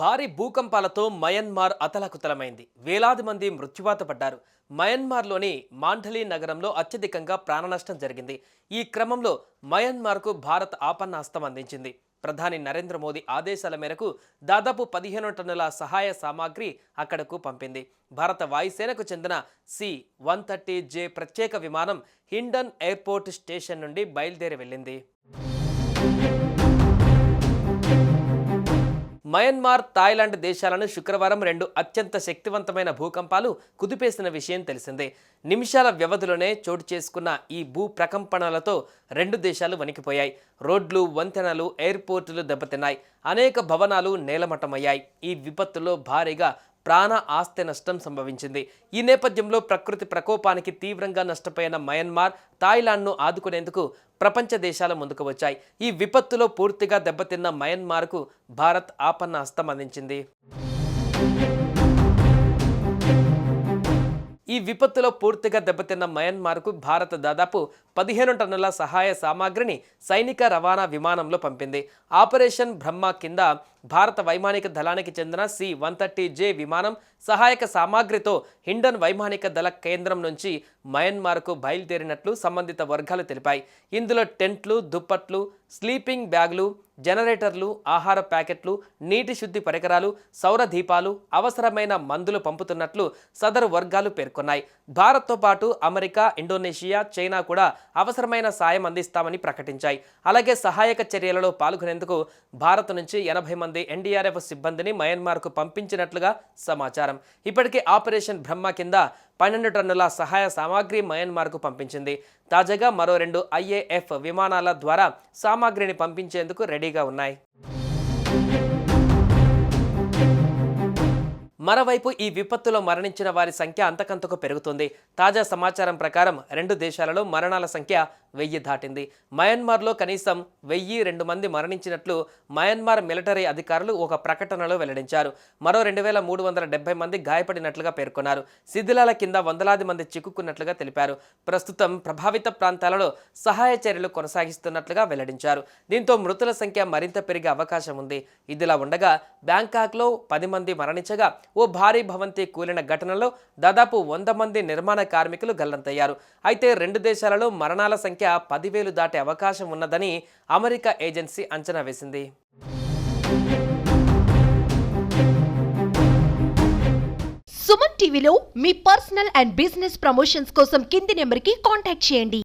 భారీ భూకంపాలతో మయన్మార్ అతలాకుతలమైంది. వేలాది మంది మృత్యువాత పడ్డారు. మయన్మార్లోని మాంఢలీ నగరంలో అత్యధికంగా ప్రాణనష్టం జరిగింది. ఈ క్రమంలో మయన్మార్కు భారత్ ఆపన్నాస్తం అందించింది. ప్రధాని నరేంద్ర మోదీ ఆదేశాల మేరకు దాదాపు పదిహేను టన్నుల సహాయ సామాగ్రి అక్కడకు పంపింది. భారత వాయుసేనకు చెందిన సి వన్ థర్టీ జే ప్రత్యేక విమానం హిండన్ ఎయిర్పోర్ట్ స్టేషన్ నుండి బయలుదేరి వెళ్ళింది. మయన్మార్ థాయిలాండ్ దేశాలను శుక్రవారం రెండు అత్యంత శక్తివంతమైన భూకంపాలు కుదిపేసిన విషయం తెలిసిందే. నిమిషాల వ్యవధిలోనే చోటు చేసుకున్న ఈ భూ ప్రకంపనలతో రెండు దేశాలు వణికిపోయాయి. రోడ్లు వంతెనలు ఎయిర్పోర్టులు దెబ్బతిన్నాయి. అనేక భవనాలు నేలమట్టమయ్యాయి. ఈ విపత్తులో భారీగా ప్రాణ ఆస్తి నష్టం సంభవించింది. ఈ నేపథ్యంలో ప్రకృతి ప్రకోపానికి తీవ్రంగా నష్టపోయిన మయన్మార్ థాయిలాండ్ను ఆదుకునేందుకు ప్రపంచ దేశాలు ముందుకు వచ్చాయి. ఈ విపత్తులో పూర్తిగా దెబ్బతిన్న మయన్మార్కు భారత్ ఆపన్న హస్తం అందించింది. ఈ విపత్తులో పూర్తిగా దెబ్బతిన్న మయన్మార్కు భారత్ దాదాపు పదిహేను టన్నుల సహాయ సామాగ్రిని సైనిక రవాణా విమానంలో పంపింది. ఆపరేషన్ బ్రహ్మ కింద భారత వైమానిక దళానికి చెందిన సి వన్ థర్టీ జే విమానం సహాయక సామాగ్రితో హిండన్ వైమానిక దళ కేంద్రం నుంచి మయన్మార్కు బయలుదేరినట్లు సంబంధిత వర్గాలు తెలిపాయి. ఇందులో టెంట్లు దుప్పట్లు స్లీపింగ్ బ్యాగులు జనరేటర్లు ఆహార ప్యాకెట్లు నీటి శుద్ధి పరికరాలు సౌర దీపాలు అవసరమైన మందులు పంపుతున్నట్లు సదరు వర్గాలు పేర్కొన్నాయి. భారత్తో పాటు అమెరికా ఇండోనేషియా చైనా కూడా అవసరమైన సాయం అందిస్తామని ప్రకటించాయి. అలాగే సహాయక చర్యలలో పాల్గొనేందుకు భారత్ నుంచి ఎనభై మంది ఎన్డీఆర్ఎఫ్ సిబ్బందిని మయన్మార్కు పంపించినట్లుగా సమాచారం. ఇప్పటికే ఆపరేషన్ బ్రహ్మ కింద పన్నెండు టన్నుల సహాయ సామాగ్రి మయన్మార్కు పంపించింది. తాజాగా మరో రెండు ఐఏఎఫ్ విమానాల ద్వారా సామాగ్రిని పంపించేందుకు రెడీగా ఉన్నాయి. మరోవైపు ఈ విపత్తులో మరణించిన వారి సంఖ్య అంతకంతకు పెరుగుతుంది. తాజా సమాచారం ప్రకారం రెండు దేశాలలో మరణాల సంఖ్య వెయ్యి దాటింది. మయన్మార్లో కనీసం వెయ్యి రెండు మంది మరణించినట్లు మయన్మార్ మిలిటరీ అధికారులు ఒక ప్రకటనలో వెల్లడించారు. మరో రెండు వేల మూడు వందల డెబ్బై మంది గాయపడినట్లుగా పేర్కొన్నారు. శిథిలాల కింద వందలాది మంది చిక్కుకున్నట్లుగా తెలిపారు. ప్రస్తుతం ప్రభావిత ప్రాంతాలలో సహాయ చర్యలు కొనసాగిస్తున్నట్లుగా వెల్లడించారు. దీంతో మృతుల సంఖ్య మరింత పెరిగే అవకాశం ఉంది. ఇదిలా ఉండగా బ్యాంకాక్లో పది మంది మరణించగా ఓ భారీ భవంతి కూలిన ఘటనలో దాదాపు వంద మంది నిర్మాణ కార్మికులు గల్లంతయ్యారు. అయితే రెండు దేశాలలో మరణాల సంఖ్య పదివేలు దాటే అవకాశం ఉన్నదని అమెరికా ఏజెన్సీ అంచనా వేసింది. సుమన్ టీవీలో మీ పర్సనల్ అండ్ బిజినెస్ ప్రమోషన్స్ కోసం కింది నెంబర్కి కాంటాక్ట్ చేయండి.